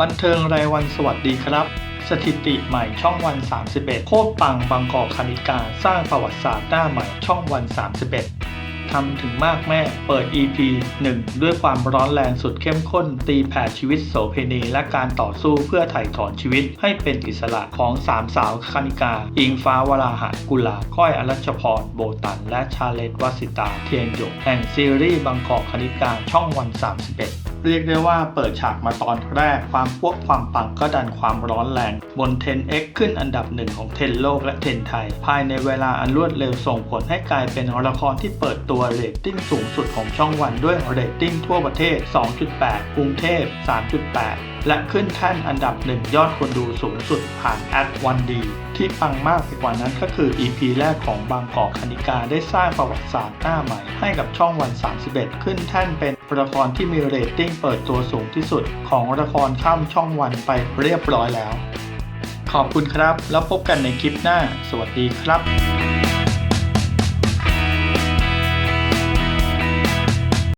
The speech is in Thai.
บันเทิงรายวันสวัสดีครับ สถิติใหม่ช่องวัน 31 โคตรปังบางกอกคณิกาสร้างประวัติศาสตร์หน้าใหม่ช่องวัน 31 ทำถึงมากแม่เปิด EP 1 ด้วยความร้อนแรงสุดเข้มข้น ตีแผ่ชีวิตโสเพณีและการต่อสู้เพื่อไถ่ถอนชีวิตให้เป็นอิสระของสามสาวคณิกา อิงฟ้าวราหะกุลาก้อยอรัชพรโบตัน และชาเลตวสิตาเทียนหยกแห่งซีรีส์บางกอกคณิกาช่องวัน 31 เรียกได้ว่าเปิดฉากมาตอนแรกความพวกความปังก็ดันความร้อนแรง บน 10X ขึ้นอันดับหนึ่งของเทนโลกและเทนไทย ภายในเวลาอันรวดเร็วส่งผลให้กลายเป็นละครที่เปิดตัวเรตติ้งสูงสุดของช่องวันด้วยเรตติ้งทั่วประเทศ 2.8 กรุงเทพ 3.8 และขึ้นแท่นอันดับหนึ่งยอดคนดูสูงสุดผ่านแอดวันดีที่ปังมากไปกว่านั้นก็คือ EP แรกของบางกอกคณิกาได้สร้างประวัติศาสตร์หน้าใหม่ให้กับช่องวัน 31 ขึ้นแท่นเป็นละครที่มีเรตติ้งเปิดตัวสูงที่สุด ของละครข้ามช่องวันไปเรียบร้อยแล้ว ขอบคุณครับแล้วพบกันในคลิปหน้า สวัสดีครับ